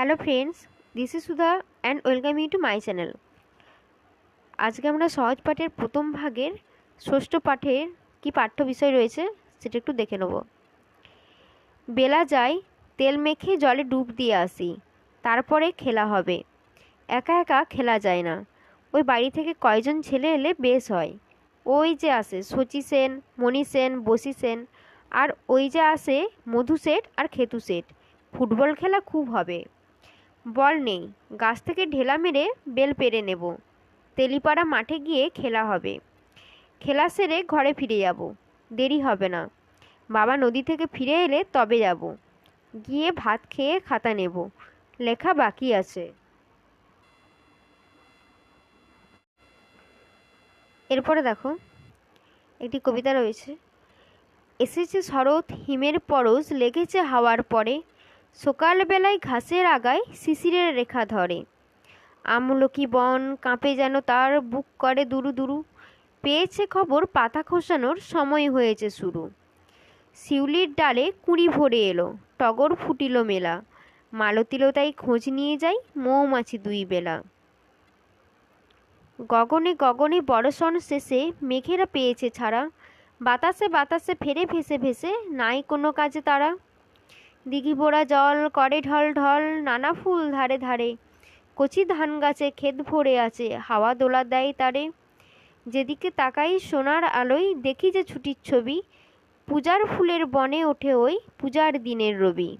Hello friends this is Sudha and welcome you to my channel আজকে আমরা সহজ পাঠের প্রথম ভাগের ষষ্ঠ পাঠের কি পাঠ্য বিষয় রয়েছে সেটা একটু দেখে নেব। বেলা যায়, তেল মেখে জলে ডুব দিয়ে আসি, তারপরে খেলা হবে। একা একা খেলা যায় না। ওই বাড়ি থেকে কয়জন ছেলে এলে বেশ হয়। ওই যে আসে শচী সেন, মণি সেন, বসি সেন, আর ওই যে আসে মধু সেট আর খেতু সেট। ফুটবল খেলা খুব হবে। বল নেই, গাছ থেকে ঢেলা মেরে বেল পেরে নেব। তেলিপাড়া মাঠে গিয়ে খেলা হবে। খেলা সেরে ঘরে ফিরে যাব। দেরি হবে না। বাবা নদী থেকে ফিরে এলে তবে যাব। গিয়ে ভাত খেয়ে খাতা নেব। লেখা বাকি আছে। এরপরে দেখো, একটি কবিতা রয়েছে। এসেছে শরৎ, হিমের পরশ, লেগেছে হাওয়ার পরে। সকালবেলায় ঘাসের আগায় শিশিরের রেখা ধরে। আমলকি বন কাঁপে যেন তার বুক করে দুরু দুরু। পেয়েছে খবর পাতা খোসানোর সময় হয়েছে শুরু। শিউলির ডালে কুড়ি ভরে এলো, টগর ফুটিল মেলা। মালতিলতাই খোঁজ নিয়ে যাই মৌমাছি দুই বেলা। গগনে গগনে বড়সন শেষে মেঘেরা পেয়েছে ছাড়া। বাতাসে বাতাসে ফেরে ভেসে ভেসে নাই কোনো কাজে তারা। দিঘি ভরা জল করে ঢল ঢল, নানা ফুল ধারে ধারে। কচি ধান গাছে ক্ষেত ভরে আছে, হাওয়া দোলা দেয় তারে। যেদিকে তাকাই সোনার আলোয়, দেখি যে ছুটির ছবি। পূজার ফুলের বনে ওঠে ওই পূজার দিনের রবি।